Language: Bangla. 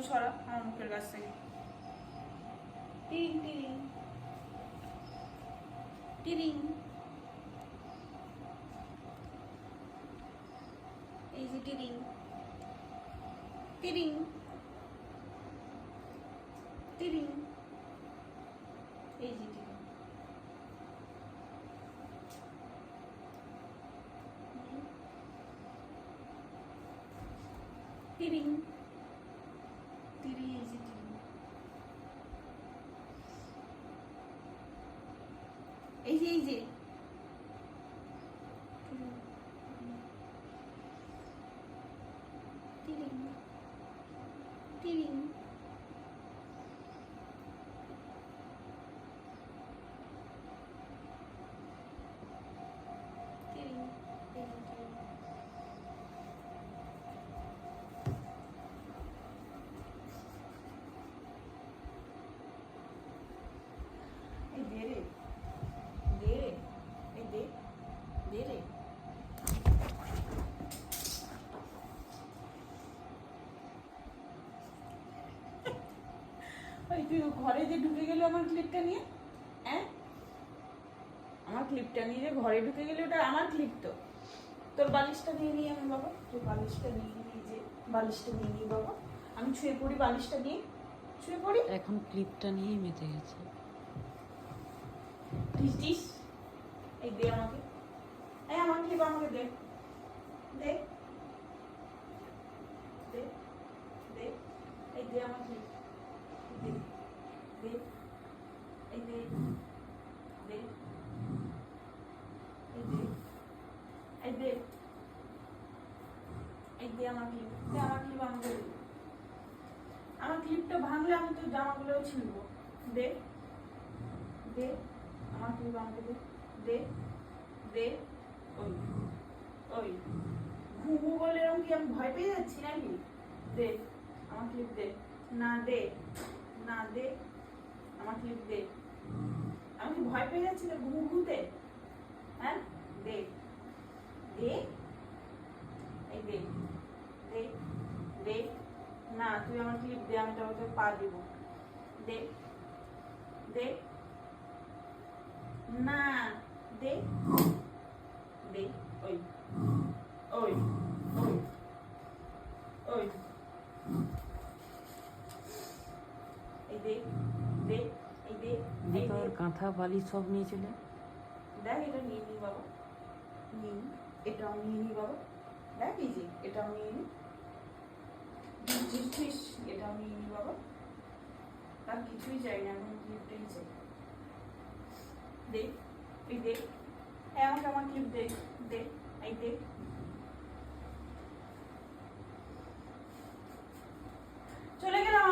দূর সরা আমার মুখের কাছ থেকে। টিরিং টিরিং। এই টিরিং। টিরি এই যে টিরিং এই যে এই যে। টিরিং টিরিং টিরিং এই যে টিরিং এই দে রে দে রে এই দে দে রে ওই তুই ঘরে যে ঢুকে গেল আমার ক্লিপটা নিয়ে? হ্যাঁ? আমার ক্লিপটা নিয়ে যে ঘরে ঢুকে গেলে ওটা আমার ক্লিপ তো। তোর বালিশটা নিয়ে নিই আমি বাবা। তোর বালিশটা নিয়ে নিই যে বালিশটা নিয়ে নিই বাবা। আমি ছুঁয়ে পড়ি বালিশটা নিয়ে। ছুঁয়ে পড়ি? এখন ক্লিপটা নিয়েই মেতে গেছে। ডিস ডিস এই দে আমাকে। এই আমার ক্লিপ আমাকে দে। দে। দে। দে। এই দে আমার ক্লিপ আমার ক্লিপটা ভাঙলে আমি তো জামাগুলোও ছিলবো দে দে আমার ক্লিপ আমাকে দে দে দে ওই ওই ঘুঘু বলে এরকম কি আমি ভয় পেয়ে যাচ্ছি নাকি দে আমার ক্লিপ দে না দে। না দে আমার ক্লিপ দে। আমি কি ভয় পেয়ে যাচ্ছি ঘুঘু ঘুতে হ্যাঁ? দে। দে? এই দে। দে। দে। না, তুই আমার ক্লিপ দে, আমি তোর পা দিব। দে। দে। না, দে ওই ওই ওই ওই এই দে দে এই দে এই তোর কাঁথা বালি সব নিয়ে চলে। দেখ এটা নিয়ে নি বাবা। নিয়ে এটাও নিয়ে নি বাবা। দেখ এই যে এটাও নিয়ে নি বুঝছিস এটাও নিয়ে নি বাবা। তার কিছুই চাই না এখন ক্লিপটাই চাই। দে এই দে। হ্যাঁ আমাকে আমার ক্লিপ দে।